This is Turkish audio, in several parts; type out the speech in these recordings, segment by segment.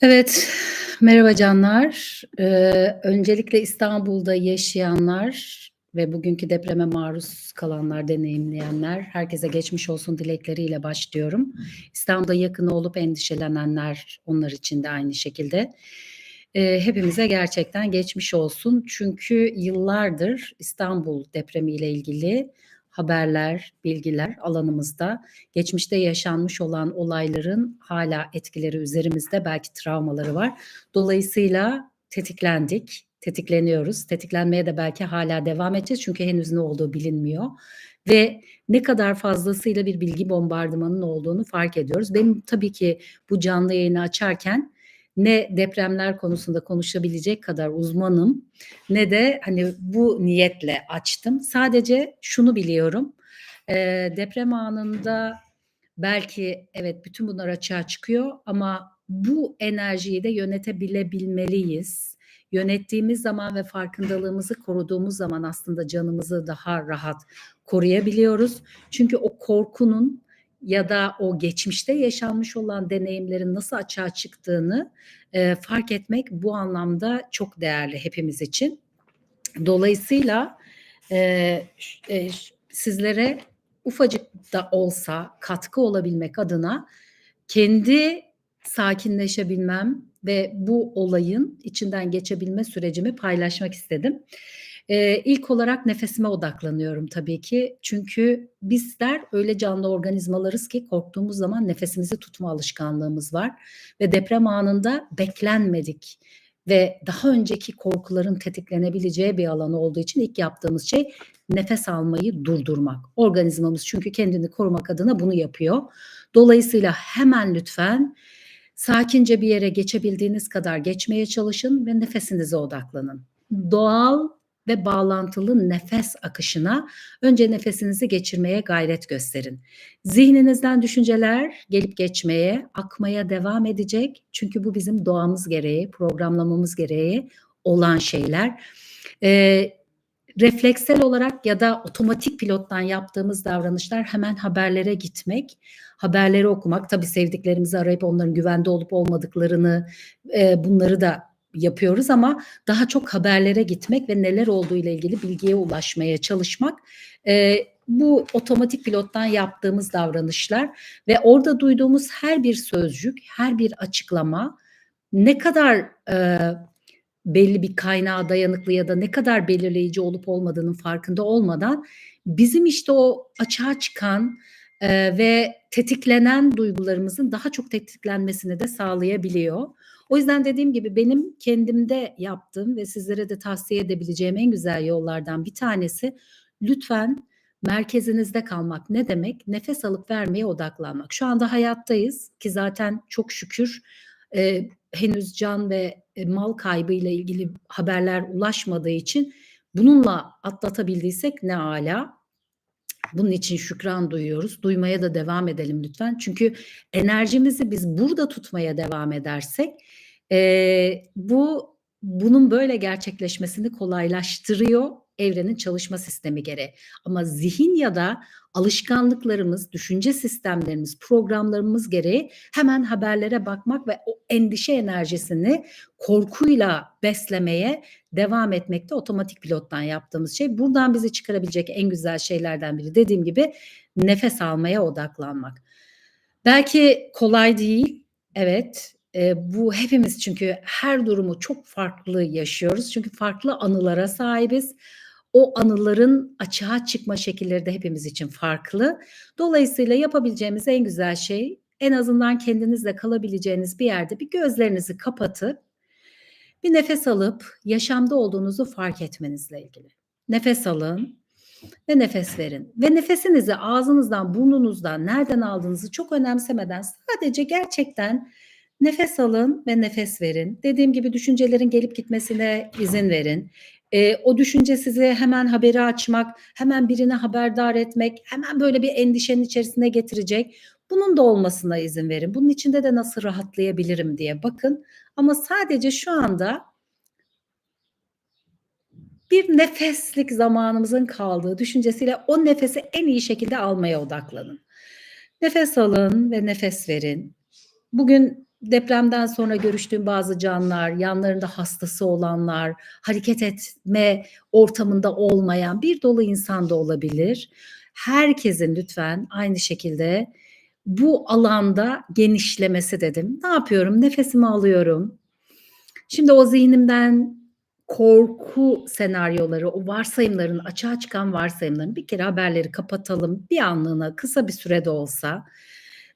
Evet, merhaba canlar. Eee, öncelikle İstanbul'da yaşayanlar ve bugünkü depreme maruz kalanlar, deneyimleyenler, herkese geçmiş olsun dilekleriyle başlıyorum. İstanbul'da yakını olup endişelenenler, onlar için de aynı şekilde. Eee, hepimize gerçekten geçmiş olsun. Çünkü yıllardır İstanbul depremiyle ilgili haberler, bilgiler alanımızda. Geçmişte yaşanmış olan olayların hala etkileri üzerimizde, belki travmaları var. Dolayısıyla tetiklendik, tetikleniyoruz. Tetiklenmeye de belki hala devam edeceğiz çünkü henüz ne olduğu bilinmiyor ve ne kadar fazlasıyla bir bilgi bombardımanının olduğunu fark ediyoruz. Benim tabii ki bu canlı yayını açarken ne depremler konusunda konuşabilecek kadar uzmanım ne de hani bu niyetle açtım. Sadece şunu biliyorum. Eee, deprem anında belki evet bütün bunlar açığa çıkıyor ama bu enerjiyi de yönetebilebilmeliyiz. Yönettiğimiz zaman ve farkındalığımızı koruduğumuz zaman aslında canımızı daha rahat koruyabiliyoruz. Çünkü o korkunun ya da o geçmişte yaşanmış olan deneyimlerin nasıl açığa çıktığını, eee, fark etmek bu anlamda çok değerli hepimiz için. Dolayısıyla, eee, ş sizlere ufacık da olsa katkı olabilmek adına kendi sakinleşebilmem ve bu olayın içinden geçebilme sürecimi paylaşmak istedim. Eee, ilk olarak nefesime odaklanıyorum tabii ki. Çünkü bizler öyle canlı organizmalarız ki korktuğumuz zaman nefesimizi tutma alışkanlığımız var ve deprem anında beklenmedik ve daha önceki korkuların tetiklenebileceği bir alan olduğu için ilk yaptığımız şey nefes almayı durdurmak. Organizmamız çünkü kendini korumak adına bunu yapıyor. Dolayısıyla hemen lütfen sakince bir yere geçebildiğiniz kadar geçmeye çalışın ve nefesinize odaklanın. Doğal ve bağlantılı nefes akışına önce nefesinizi geçirmeye gayret gösterin. Zihninizden düşünceler gelip geçmeye, akmaya devam edecek. Çünkü bu bizim doğamız gereği, programlamamız gereği olan şeyler. Eee, refleksel olarak ya da otomatik pilottan yaptığımız davranışlar hemen haberlere gitmek, haberleri okumak, tabii sevdiklerimizi arayıp onların güvende olup olmadıklarını, eee, bunları da yapıyoruz ama daha çok haberlere gitmek ve neler olduğu ile ilgili bilgiye ulaşmaya çalışmak. Eee, bu otomatik pilottan yaptığımız davranışlar ve orada duyduğumuz her bir sözcük, her bir açıklama ne kadar, eee, belli bir kaynağa dayanıklı ya da ne kadar belirleyici olup olmadığının farkında olmadan bizim işte o açığa çıkan, eee, ve tetiklenen duygularımızın daha çok tetiklenmesini de sağlayabiliyor. O yüzden dediğim gibi benim kendimde yaptığım ve sizlere de tavsiye edebileceğim en güzel yollardan bir tanesi lütfen merkezinizde kalmak. Ne demek? Nefes alıp vermeye odaklanmak. Şu anda hayattayız ki zaten çok şükür, eee, henüz can ve, eee, mal kaybıyla ilgili haberler ulaşmadığı için bununla atlatabildiysek ne âlâ. Bunun için şükran duyuyoruz. Duymaya da devam edelim lütfen. Çünkü enerjimizi biz burada tutmaya devam edersek, eee, bu bunun böyle gerçekleşmesini kolaylaştırıyor evrenin çalışma sistemi gereği. Ama zihin ya da alışkanlıklarımız, düşünce sistemlerimiz, programlarımız gereği hemen haberlere bakmak ve o endişe enerjisini korkuyla beslemeye devam etmek de otomatik pilottan yaptığımız şey. Buradan bizi çıkarabilecek en güzel şeylerden biri dediğim gibi nefes almaya odaklanmak. Belki kolay değil, evet. Eee, bu hepimiz çünkü her durumu çok farklı yaşıyoruz. Çünkü farklı anılara sahibiz. O anıların açığa çıkma şekilleri de hepimiz için farklı. Dolayısıyla yapabileceğimiz en güzel şey en azından kendinizle kalabileceğiniz bir yerde bir gözlerinizi kapatıp bir nefes alıp yaşamda olduğunuzu fark etmenizle ilgili. Nefes alın ve nefes verin ve nefesinizi ağzınızdan, burnunuzdan nereden aldığınızı çok önemsemeden sadece gerçekten nefes alın ve nefes verin. Dediğim gibi düşüncelerin gelip gitmesine izin verin. Eee, o düşünce sizi hemen haberi açmak, hemen birini haberdar etmek, hemen böyle bir endişenin içerisine getirecek. Bunun da olmasına izin verin. Bunun içinde de nasıl rahatlayabilirim diye bakın ama sadece şu anda bir nefeslik zamanımızın kaldığı düşüncesiyle o nefesi en iyi şekilde almaya odaklanın. Nefes alın ve nefes verin. Bugün depremden sonra görüştüğüm bazı canlılar, yanlarında hastası olanlar, hareket etme ortamında olmayan bir dolu insan da olabilir. Herkesin lütfen aynı şekilde bu alanda genişlemesi dedim. Ne yapıyorum? Nefesimi alıyorum. Şimdi o zihnimden korku senaryoları, o varsayımların, açığa çıkan varsayımların bir kere haberleri kapatalım. Bir anlığına, kısa bir sürede olsa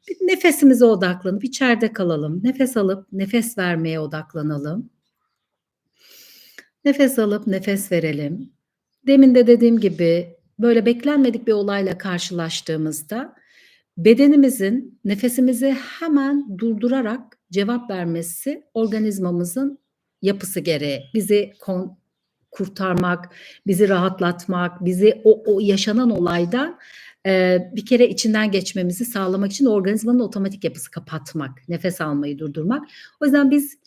bir nefesimize odaklanıp içeride kalalım. Nefes alıp nefes vermeye odaklanalım. Nefes alıp nefes verelim. Demin de dediğim gibi böyle beklenmedik bir olayla karşılaştığımızda bedenimizin nefesimizi hemen durdurarak cevap vermesi organizmamızın yapısı gereği. Bizi kon- kurtarmak, bizi rahatlatmak, bizi o, o yaşanan olaydan e, bir kere içinden geçmemizi sağlamak için organizmanın otomatik yapısı kapatmak, nefes almayı durdurmak. O yüzden biz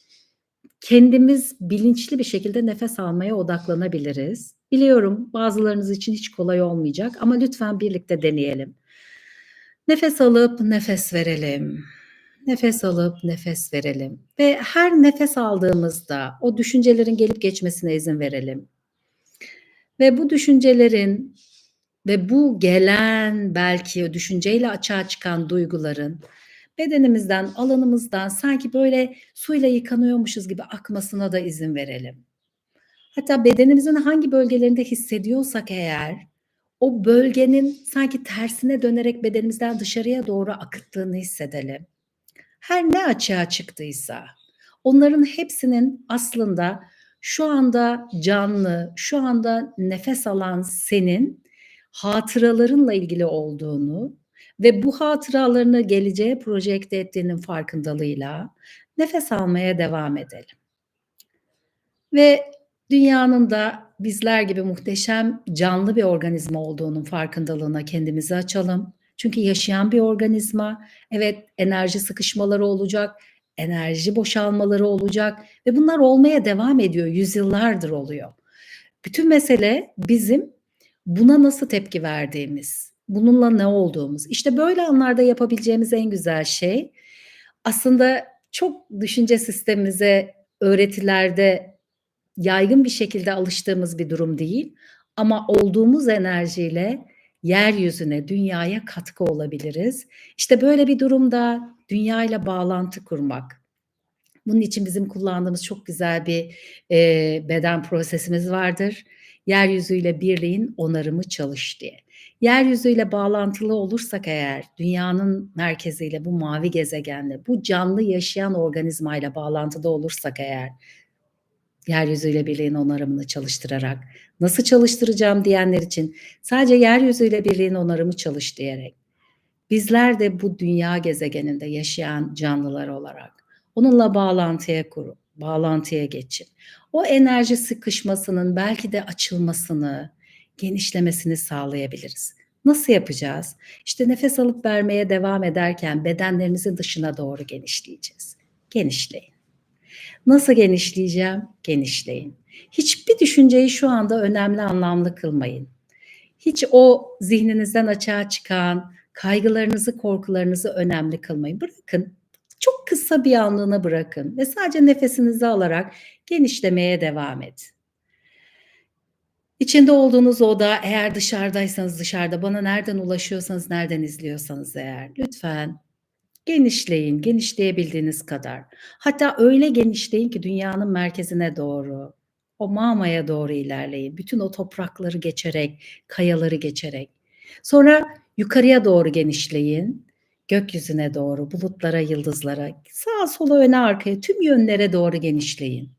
kendimiz bilinçli bir şekilde nefes almaya odaklanabiliriz. Biliyorum bazılarınız için hiç kolay olmayacak ama lütfen birlikte deneyelim. Nefes alıp nefes verelim. Nefes alıp nefes verelim ve her nefes aldığımızda o düşüncelerin gelip geçmesine izin verelim. Ve bu düşüncelerin ve bu gelen belki düşünceyle açığa çıkan duyguların bedenimizden, alanımızdan sanki böyle suyla yıkanıyormuşuz gibi akmasına da izin verelim. Hatta bedenimizin hangi bölgelerinde hissediyorsak eğer o bölgenin sanki tersine dönerek bedenimizden dışarıya doğru akıttığını hissedelim. Her ne açığa çıktıysa onların hepsinin aslında şu anda canlı, şu anda nefes alan senin hatıralarınla ilgili olduğunu ve bu hatıralarını geleceğe projekte ettiğinin farkındalığıyla nefes almaya devam edelim. Ve dünyanın da bizler gibi muhteşem canlı bir organizma olduğunun farkındalığına kendimizi açalım. Çünkü yaşayan bir organizma, evet enerji sıkışmaları olacak, enerji boşalmaları olacak ve bunlar olmaya devam ediyor, yüzyıllardır oluyor. Bütün mesele bizim buna nasıl tepki verdiğimiz, bununla ne olduğumuz. İşte böyle anlarda yapabileceğimiz en güzel şey aslında çok düşünce sistemimize öğretilerde yaygın bir şekilde alıştığımız bir durum değil ama olduğumuz enerjiyle yeryüzüne, dünyaya katkı olabiliriz. İşte böyle bir durumda dünya ile bağlantı kurmak. Bunun için bizim kullandığımız çok güzel bir e, beden prosesimiz vardır. Yeryüzüyle birliğin onarımı çalış diye. Yeryüzüyle bağlantılı olursak eğer dünyanın merkeziyle bu mavi gezegenle bu canlı yaşayan organizmayla bağlantıda olursak eğer yeryüzüyle birliğin onarımını çalıştırarak nasıl çalıştıracağım diyenler için sadece yeryüzüyle birliğin onarımı çalış diyerek bizler de bu dünya gezegeninde yaşayan canlılar olarak onunla bağlantıya kurup bağlantıya geçin. O enerji sıkışmasının belki de açılmasını, genişlemesini sağlayabiliriz. Nasıl yapacağız? İşte nefes alıp vermeye devam ederken bedenlerimizin dışına doğru genişleyeceğiz. Genişleyin. Nasıl genişleyeceğim? Genişleyin. Hiçbir düşünceyi şu anda önemli anlamlı kılmayın. Hiç o zihninizden açığa çıkan kaygılarınızı, korkularınızı önemli kılmayın. Bırakın. Çok kısa bir anlığına bırakın ve sadece nefesinizi alarak genişlemeye devam edin. İçinde olduğunuz oda eğer dışarıdaysanız dışarıda bana nereden ulaşıyorsanız nereden izliyorsanız eğer lütfen genişleyin genişleyebildiğiniz kadar. Hatta öyle genişleyin ki dünyanın merkezine doğru o mağmaya doğru ilerleyin. Bütün o toprakları geçerek, kayaları geçerek. Sonra yukarıya doğru genişleyin. Gökyüzüne doğru, bulutlara, yıldızlara, sağa sola öne arkaya tüm yönlere doğru genişleyin.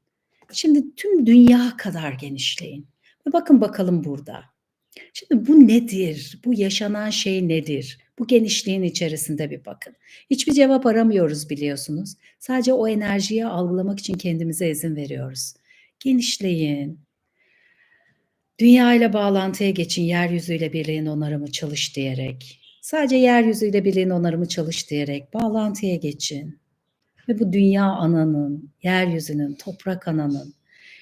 Şimdi tüm dünya kadar genişleyin. Ve bakın bakalım burada. Şimdi bu nedir? Bu yaşanan şey nedir? Bu genişliğin içerisinde bir bakın. Hiçbir cevap aramıyoruz biliyorsunuz. Sadece o enerjiyi algılamak için kendimize izin veriyoruz. Genişleyin. Dünya ile bağlantıya geçin, yeryüzüyle birliğin onarımı çalış diyerek. Sadece yeryüzüyle birliğin onarımı çalış diyerek bağlantıya geçin. Ve bu dünya ananın, yeryüzünün, toprak ananın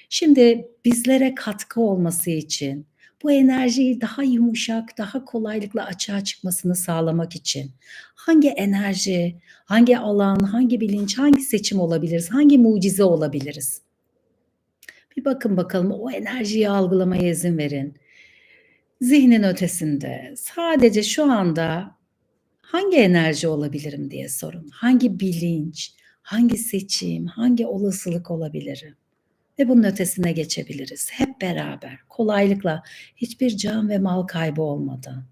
şimdi bizlere katkı olması için Bu enerjiyi daha yumuşak, daha kolaylıkla açığa çıkmasını sağlamak için hangi enerji, hangi alan, hangi bilinç, hangi seçim olabiliriz, hangi mucize olabiliriz? Bir bakın bakalım o enerjiyi algılamaya izin verin. Zihnin ötesinde sadece şu anda hangi enerji olabilirim diye sorun. Hangi bilinç, hangi seçim, hangi olasılık olabilirim? Ve bunun ötesine geçebiliriz hep beraber kolaylıkla hiçbir can ve mal kaybı olmadan.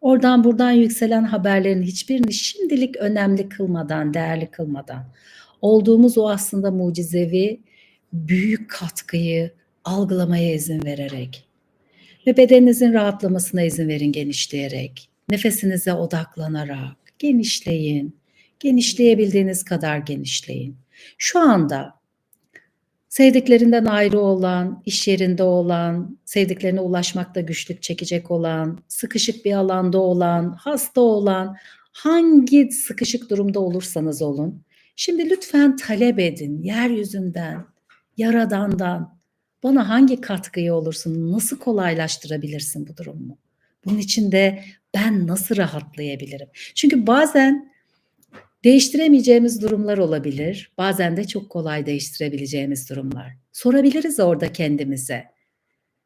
Oradan buradan yükselen haberlerin hiçbirini şimdilik önemli kılmadan, değerli kılmadan olduğumuz o aslında mucizevi büyük katkıyı algılamaya izin vererek ve bedeninizin rahatlamasına izin verin genişleyerek, nefesinize odaklanarak genişleyin. Genişleyebildiğiniz kadar genişleyin. Şu anda sevdiklerinden ayrı olan, iş yerinde olan, sevdiklerine ulaşmakta güçlük çekecek olan, sıkışık bir alanda olan, hasta olan, hangi sıkışık durumda olursanız olun, şimdi lütfen talep edin yeryüzünden, yaradandan, bana hangi katkıyı olursun, nasıl kolaylaştırabilirsin bu durumu? Bunun için de ben nasıl rahatlayabilirim? Çünkü bazen değiştiremeyeceğimiz durumlar olabilir. Bazen de çok kolay değiştirebileceğimiz durumlar. Sorabiliriz orada kendimize.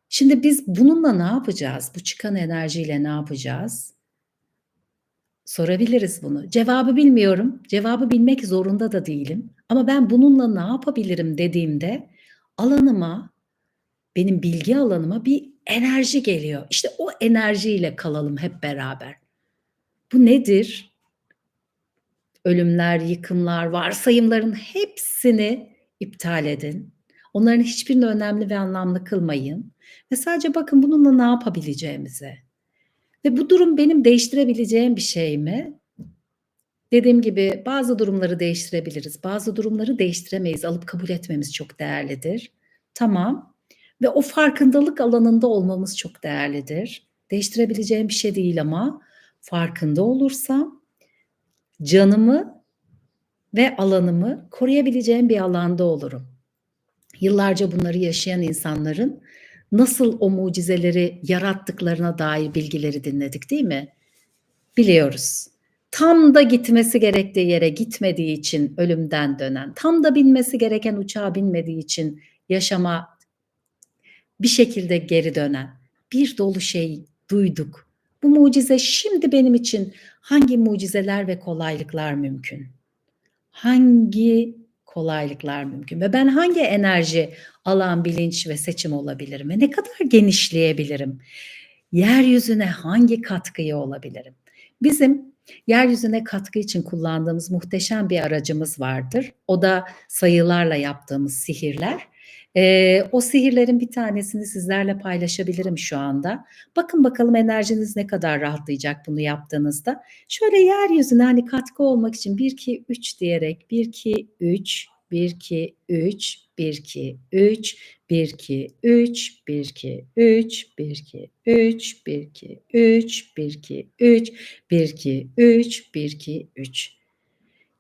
Şimdi biz bununla ne yapacağız? Bu çıkan enerjiyle ne yapacağız? Sorabiliriz bunu. Cevabı bilmiyorum. Cevabı bilmek zorunda da değilim. Ama ben bununla ne yapabilirim dediğimde alanıma, benim bilgi alanıma bir enerji geliyor. İşte o enerjiyle kalalım hep beraber. Bu nedir? Ölümler, yıkımlar, varsayımların hepsini iptal edin. Onların hiçbirini önemli ve anlamlı kılmayın ve sadece bakın bununla ne yapabileceğimize. Ve bu durum benim değiştirebileceğim bir şey mi? Dediğim gibi bazı durumları değiştirebiliriz. Bazı durumları değiştiremeyiz. Alıp kabul etmemiz çok değerlidir. Tamam. Ve o farkındalık alanında olmamız çok değerlidir. Değiştirebileceğim bir şey değil ama farkında olursam canımı ve alanımı koruyabileceğim bir alanda olurum. Yıllarca bunları yaşayan insanların nasıl o mucizeleri yarattıklarına dair bilgileri dinledik değil mi? Biliyoruz. Tam da gitmesi gerektiği yere gitmediği için ölümden dönen, tam da binmesi gereken uçağa binmediği için yaşama bir şekilde geri dönen bir dolu şey duyduk. Bu mucize şimdi benim için hangi mucizeler ve kolaylıklar mümkün? Hangi kolaylıklar mümkün ve ben hangi enerji, alan, bilinç ve seçim olabilirim ve ne kadar genişleyebilirim? Yeryüzüne hangi katkıyı olabilirim? Bizim yeryüzüne katkı için kullandığımız muhteşem bir aracımız vardır. O da sayılarla yaptığımız sihirler. Ee, o sihirlerin bir tanesini sizlerle paylaşabilirim şu anda. Bakın bakalım enerjiniz ne kadar rahatlayacak bunu yaptığınızda. Şöyle yeryüzüne hani katkı olmak için 1 2 3 diyerek 1 2 3 1 2 3 1 2 3 1 2 3 1 2 3 1 2 3 1 2 3 1 2 3 1 2 3 1 2 3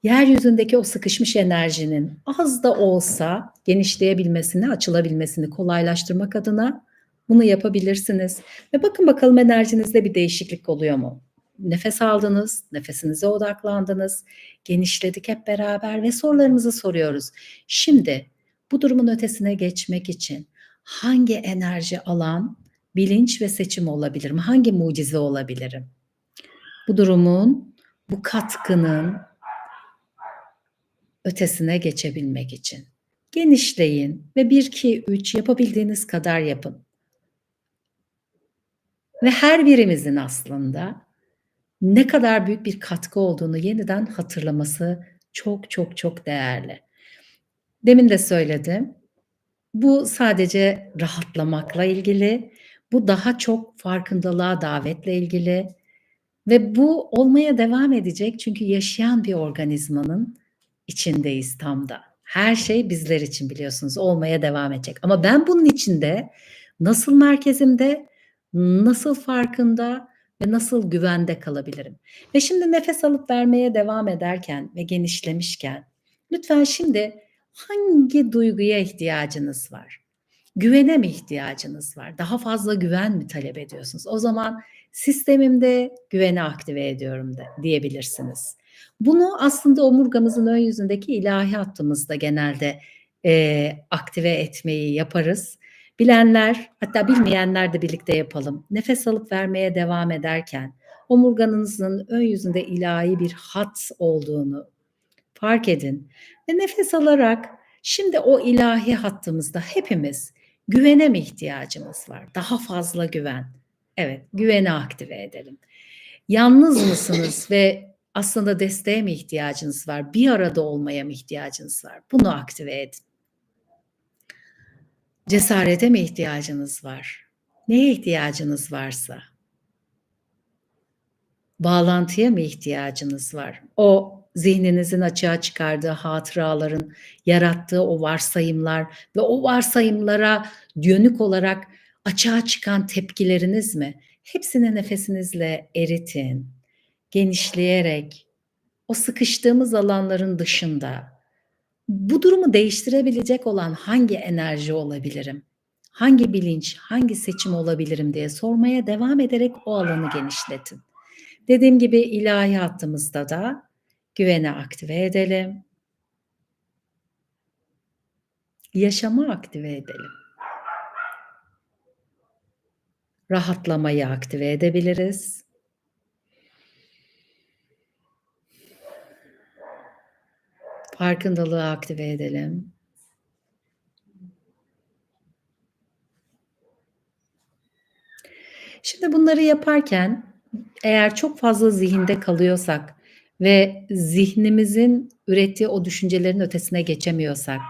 yeryüzündeki o sıkışmış enerjinin az da olsa genişleyebilmesini, açılabilmesini kolaylaştırmak adına bunu yapabilirsiniz. Ve bakın bakalım enerjinizde bir değişiklik oluyor mu? Nefes aldınız, nefesinize odaklandınız, genişledik hep beraber ve sorularımızı soruyoruz. Şimdi bu durumun ötesine geçmek için hangi enerji alan, bilinç ve seçim olabilirim? Hangi mucize olabilirim? Bu durumun, bu katkının, ötesine geçebilmek için. Genişleyin ve 1 2 3 yapabildiğiniz kadar yapın. Ve her birimizin aslında ne kadar büyük bir katkı olduğunu yeniden hatırlaması çok çok çok değerli. Demin de söyledim. Bu sadece rahatlamakla ilgili. Bu daha çok farkındalığa davetle ilgili ve bu olmaya devam edecek çünkü yaşayan bir organizmanın içindeyiz tam da. Her şey bizler için biliyorsunuz olmaya devam edecek. Ama ben bunun içinde nasıl merkezimde, nasıl farkında ve nasıl güvende kalabilirim? Ve şimdi nefes alıp vermeye devam ederken ve genişlemişken lütfen şimdi hangi duyguya ihtiyacınız var? Güvene mi ihtiyacınız var? Daha fazla güven mi talep ediyorsunuz? O zaman sistemimde güveni aktive ediyorum de, diyebilirsiniz. Bunu aslında omurgamızın ön yüzündeki ilahi hattımızda genelde e, aktive etmeyi yaparız. Bilenler hatta bilmeyenler de birlikte yapalım. Nefes alıp vermeye devam ederken omurganızın ön yüzünde ilahi bir hat olduğunu fark edin ve nefes alarak şimdi o ilahi hattımızda hepimiz güvene mi ihtiyacımız var? Daha fazla güven. Evet, güveni aktive edelim. Yalnız mısınız ve aslında desteğe mi ihtiyacınız var? Bir arada olmaya mı ihtiyacınız var? Bunu aktive edin. Cesarete mi ihtiyacınız var? Neye ihtiyacınız varsa? Bağlantıya mı ihtiyacınız var? O zihninizin açığa çıkardığı hatıraların yarattığı o varsayımlar ve o varsayımlara dönük olarak açığa çıkan tepkileriniz mi? Hepsini nefesinizle eritin. Genişleyerek o sıkıştığımız alanların dışında bu durumu değiştirebilecek olan hangi enerji olabilirim? Hangi bilinç, hangi seçim olabilirim diye sormaya devam ederek o alanı genişletin. Dediğim gibi ilahi hattımızda da güveni aktive edelim. Yaşamı aktive edelim. Rahatlamayı aktive edebiliriz. Farkındalığı aktive edelim. Şimdi bunları yaparken eğer çok fazla zihinde kalıyorsak ve zihnimizin ürettiği o düşüncelerin ötesine geçemiyorsak,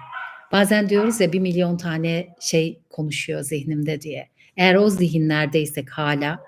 bazen diyoruz ya bir milyon tane şey konuşuyor zihnimde diye. Eğer o zihinlerdeysek hala,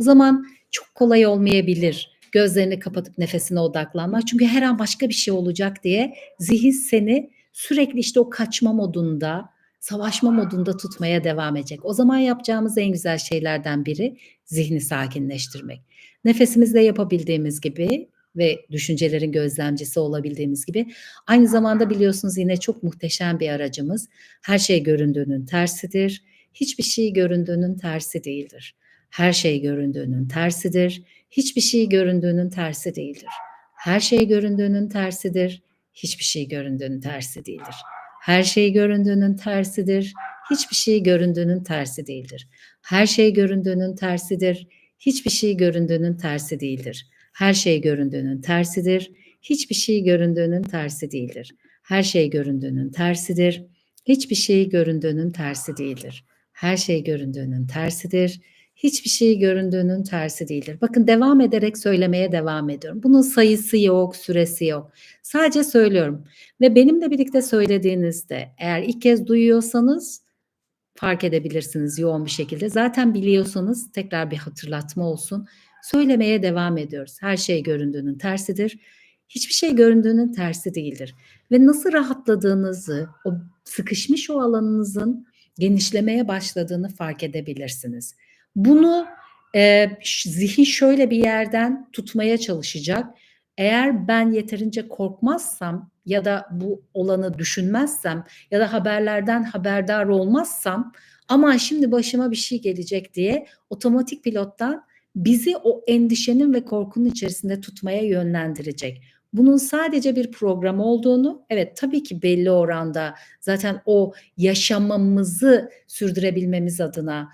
o zaman çok kolay olmayabilir gözlerini kapatıp nefesine odaklanmak. Çünkü her an başka bir şey olacak diye zihin seni sürekli işte o kaçma modunda, savaşma modunda tutmaya devam edecek. O zaman yapacağımız en güzel şeylerden biri zihni sakinleştirmek. Nefesimizle yapabildiğimiz gibi ve düşüncelerin gözlemcisi olabildiğimiz gibi aynı zamanda biliyorsunuz yine çok muhteşem bir aracımız. Her şey göründüğünün tersidir. Hiçbir şey göründüğünün tersi değildir. Her şey göründüğünün tersidir. Hiçbir şey göründüğünün tersi değildir. Her şey göründüğünün tersidir. Hiçbir şey göründüğünün tersi değildir. Her şey göründüğünün tersidir. Hiçbir şey göründüğünün tersi değildir. Her şey göründüğünün tersidir. Hiçbir şey göründüğünün tersi değildir. Her şey göründüğünün tersidir. Hiçbir şey göründüğünün tersi değildir. Her şey göründüğünün tersidir. Hiçbir şey göründüğünün tersi değildir. Her şey göründüğünün tersidir. Hiçbir şey göründüğünün tersi değildir. Bakın devam ederek söylemeye devam ediyorum. Bunun sayısı yok, süresi yok. Sadece söylüyorum. Ve benimle birlikte söylediğinizde eğer ilk kez duyuyorsanız fark edebilirsiniz yoğun bir şekilde. Zaten biliyorsanız tekrar bir hatırlatma olsun. Söylemeye devam ediyoruz. Her şey göründüğünün tersidir. Hiçbir şey göründüğünün tersi değildir. Ve nasıl rahatladığınızı, o sıkışmış o alanınızın genişlemeye başladığını fark edebilirsiniz. Bunu e, zihin şöyle bir yerden tutmaya çalışacak. Eğer ben yeterince korkmazsam ya da bu olanı düşünmezsem ya da haberlerden haberdar olmazsam ama şimdi başıma bir şey gelecek diye otomatik pilottan bizi o endişenin ve korkunun içerisinde tutmaya yönlendirecek. Bunun sadece bir program olduğunu, evet tabii ki belli oranda zaten o yaşamamızı sürdürebilmemiz adına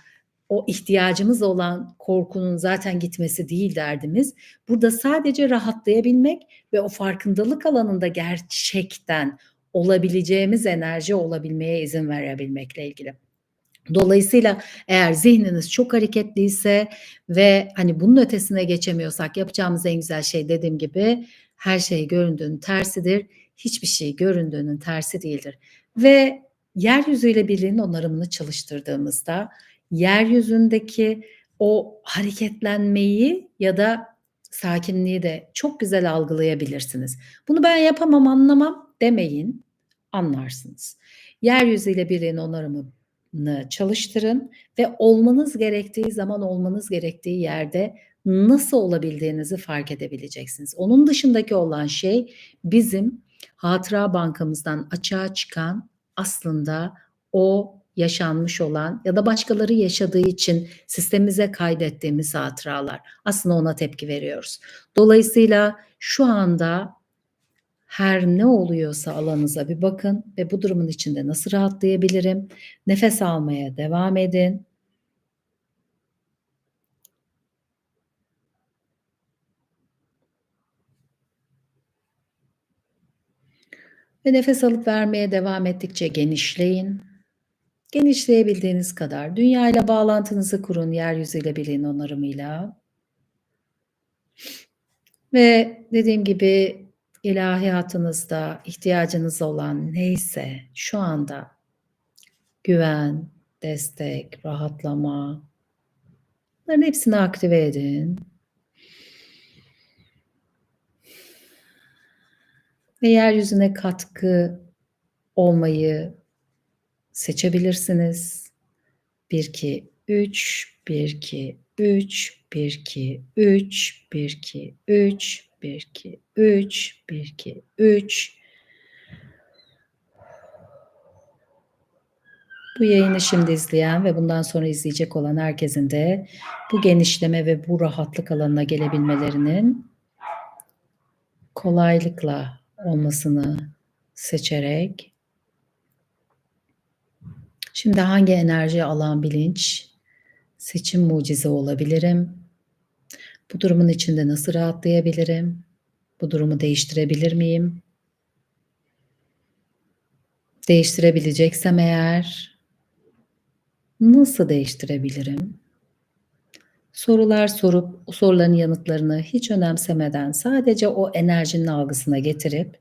o ihtiyacımız olan korkunun zaten gitmesi değil derdimiz. Burada sadece rahatlayabilmek ve o farkındalık alanında gerçekten olabileceğimiz enerji olabilmeye izin verebilmekle ilgili. Dolayısıyla eğer zihniniz çok hareketliyse ve hani bunun ötesine geçemiyorsak yapacağımız en güzel şey dediğim gibi her şey göründüğünün tersidir. Hiçbir şey göründüğünün tersi değildir. Ve yeryüzüyle birliğin onarımını çalıştırdığımızda yeryüzündeki o hareketlenmeyi ya da sakinliği de çok güzel algılayabilirsiniz. Bunu ben yapamam, anlamam demeyin, anlarsınız. Yeryüzüyle birliğin onarımını çalıştırın ve olmanız gerektiği zaman olmanız gerektiği yerde nasıl olabildiğinizi fark edebileceksiniz. Onun dışındaki olan şey bizim hatıra bankamızdan açığa çıkan aslında o yaşanmış olan ya da başkaları yaşadığı için sistemimize kaydettiğimiz hatıralar. Aslında ona tepki veriyoruz. Dolayısıyla şu anda her ne oluyorsa alanınıza bir bakın ve bu durumun içinde nasıl rahatlayabilirim? Nefes almaya devam edin. Ve nefes alıp vermeye devam ettikçe genişleyin. Genişleyebildiğiniz kadar dünya ile bağlantınızı kurun yeryüzüyle bilin onarımıyla. Ve dediğim gibi ilahiyatınızda ihtiyacınız olan neyse şu anda güven, destek, rahatlama bunların hepsini aktive edin. Ve yeryüzüne katkı olmayı seçebilirsiniz. 1 2 3 1 2 3 1 2 3 1 2 3 1 2 3 1 2 3 Bu yayını şimdi izleyen ve bundan sonra izleyecek olan herkesin de bu genişleme ve bu rahatlık alanına gelebilmelerinin kolaylıkla olmasını seçerek şimdi hangi enerji alan bilinç seçim mucize olabilirim? Bu durumun içinde nasıl rahatlayabilirim? Bu durumu değiştirebilir miyim? Değiştirebileceksem eğer nasıl değiştirebilirim? Sorular sorup o soruların yanıtlarını hiç önemsemeden sadece o enerjinin algısına getirip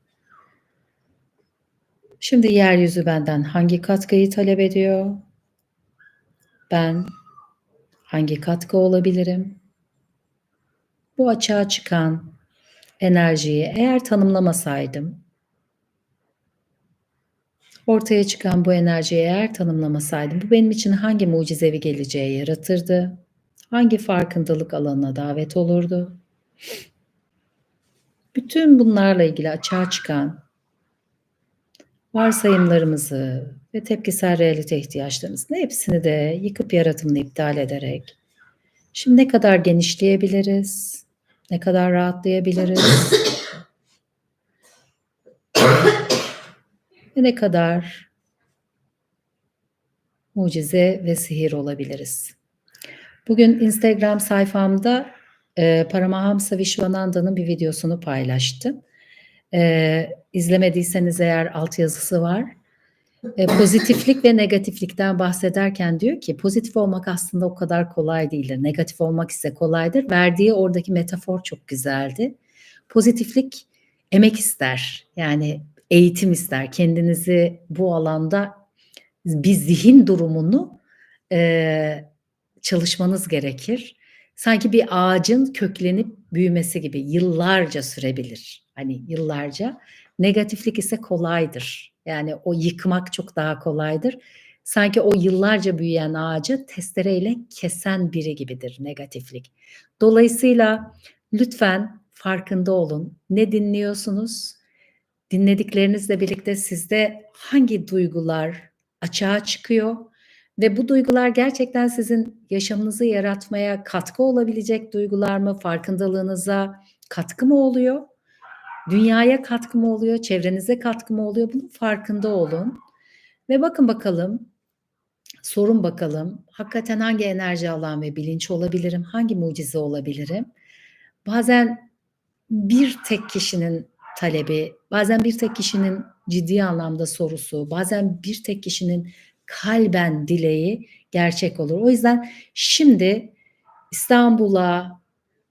şimdi yeryüzü benden hangi katkıyı talep ediyor? Ben hangi katkı olabilirim? Bu açığa çıkan enerjiyi eğer tanımlamasaydım, ortaya çıkan bu enerjiyi eğer tanımlamasaydım, bu benim için hangi mucizevi geleceği yaratırdı? Hangi farkındalık alanına davet olurdu? Bütün bunlarla ilgili açığa çıkan varsayımlarımızı ve tepkisel realite ihtiyaçlarımızın hepsini de yıkıp yaratımını iptal ederek şimdi ne kadar genişleyebiliriz? Ne kadar rahatlayabiliriz? ve ne kadar mucize ve sihir olabiliriz? Bugün Instagram sayfamda e, Paramahamsa Vishwananda'nın bir videosunu paylaştım. E, izlemediyseniz eğer altyazısı var. E, pozitiflik ve negatiflikten bahsederken diyor ki pozitif olmak aslında o kadar kolay değildir. Negatif olmak ise kolaydır. Verdiği oradaki metafor çok güzeldi. Pozitiflik emek ister. Yani eğitim ister. Kendinizi bu alanda bir zihin durumunu e, çalışmanız gerekir. Sanki bir ağacın köklenip büyümesi gibi yıllarca sürebilir. Hani yıllarca. Negatiflik ise kolaydır. Yani o yıkmak çok daha kolaydır. Sanki o yıllarca büyüyen ağacı testereyle kesen biri gibidir negatiflik. Dolayısıyla lütfen farkında olun. Ne dinliyorsunuz? Dinlediklerinizle birlikte sizde hangi duygular açığa çıkıyor? Ve bu duygular gerçekten sizin yaşamınızı yaratmaya katkı olabilecek duygular mı? Farkındalığınıza katkı mı oluyor? Dünyaya katkı mı oluyor? Çevrenize katkı mı oluyor? Bunun farkında olun. Ve bakın bakalım, sorun bakalım. Hakikaten hangi enerji alan ve bilinç olabilirim? Hangi mucize olabilirim? Bazen bir tek kişinin talebi, bazen bir tek kişinin ciddi anlamda sorusu, bazen bir tek kişinin kalben dileği gerçek olur. O yüzden şimdi İstanbul'a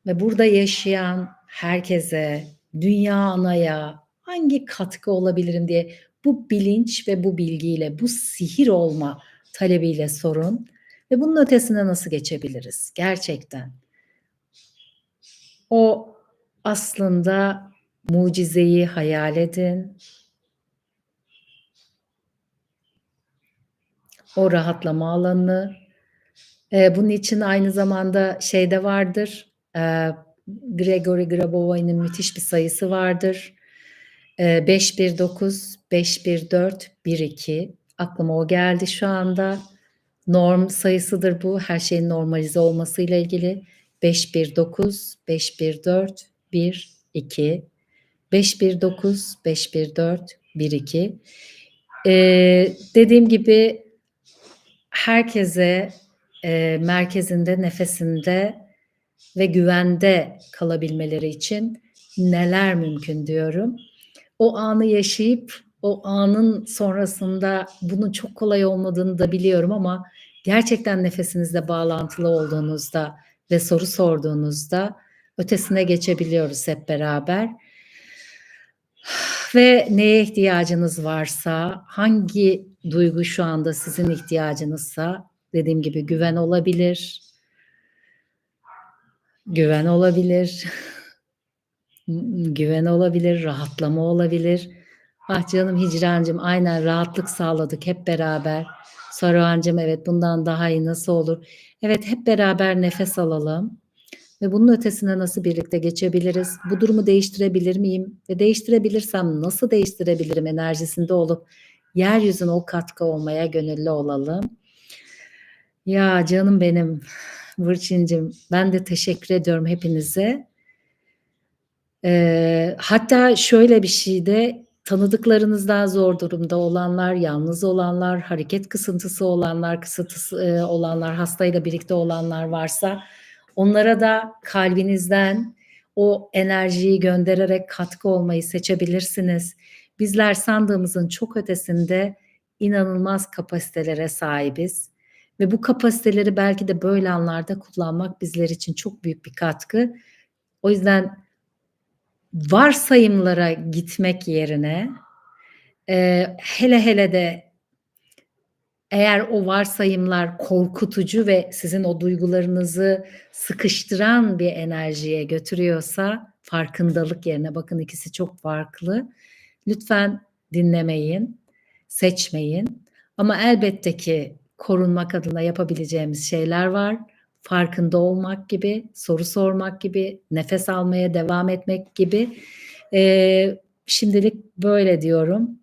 ve burada yaşayan herkese, dünya anaya hangi katkı olabilirim diye bu bilinç ve bu bilgiyle, bu sihir olma talebiyle sorun ve bunun ötesine nasıl geçebiliriz gerçekten? O aslında mucizeyi hayal edin. O rahatlama alanını. Ee, bunun için aynı zamanda şeyde vardır. E, Gregory Grabova'nın müthiş bir sayısı vardır. E, 519 514 12 Aklıma o geldi şu anda. Norm sayısıdır bu. Her şeyin normalize olmasıyla ilgili. 519, 514, 1, 2. 519, 514, 1, 2. Ee, dediğim gibi herkese e, merkezinde, nefesinde ve güvende kalabilmeleri için neler mümkün diyorum. O anı yaşayıp o anın sonrasında bunun çok kolay olmadığını da biliyorum ama gerçekten nefesinizle bağlantılı olduğunuzda ve soru sorduğunuzda ötesine geçebiliyoruz hep beraber. Ve neye ihtiyacınız varsa, hangi duygu şu anda sizin ihtiyacınızsa, dediğim gibi güven olabilir, güven olabilir, güven olabilir, rahatlama olabilir. Ah canım Hicrancığım aynen rahatlık sağladık hep beraber. Saruhancığım evet bundan daha iyi nasıl olur? Evet hep beraber nefes alalım. Ve bunun ötesine nasıl birlikte geçebiliriz? Bu durumu değiştirebilir miyim? Ve değiştirebilirsem nasıl değiştirebilirim enerjisinde olup yeryüzüne o katkı olmaya gönüllü olalım. Ya canım benim Vırçincim ben de teşekkür ediyorum hepinize. Ee, hatta şöyle bir şey de tanıdıklarınızdan zor durumda olanlar, yalnız olanlar, hareket kısıntısı olanlar, kısıntısı e, olanlar, hastayla birlikte olanlar varsa onlara da kalbinizden o enerjiyi göndererek katkı olmayı seçebilirsiniz. Bizler sandığımızın çok ötesinde inanılmaz kapasitelere sahibiz ve bu kapasiteleri belki de böyle anlarda kullanmak bizler için çok büyük bir katkı. O yüzden varsayımlara gitmek yerine e, hele hele de eğer o varsayımlar korkutucu ve sizin o duygularınızı sıkıştıran bir enerjiye götürüyorsa farkındalık yerine bakın ikisi çok farklı. Lütfen dinlemeyin, seçmeyin. Ama elbette ki korunmak adına yapabileceğimiz şeyler var farkında olmak gibi, soru sormak gibi, nefes almaya devam etmek gibi. Ee, şimdilik böyle diyorum.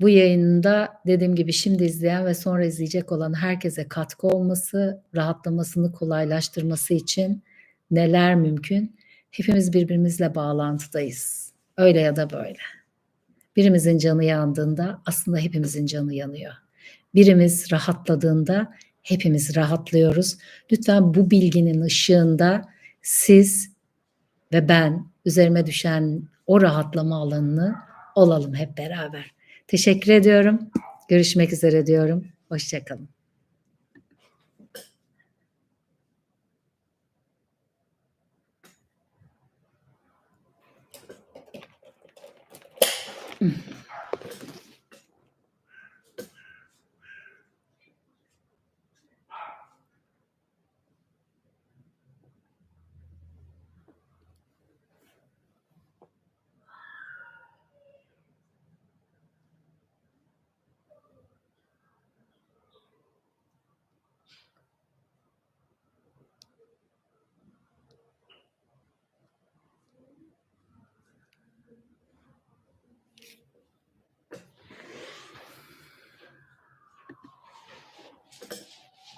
Bu yayında dediğim gibi şimdi izleyen ve sonra izleyecek olan herkese katkı olması, rahatlamasını kolaylaştırması için neler mümkün? Hepimiz birbirimizle bağlantıdayız. Öyle ya da böyle. Birimizin canı yandığında aslında hepimizin canı yanıyor. Birimiz rahatladığında hepimiz rahatlıyoruz. Lütfen bu bilginin ışığında siz ve ben üzerime düşen o rahatlama alanını olalım hep beraber. Teşekkür ediyorum. Görüşmek üzere diyorum. Hoşçakalın.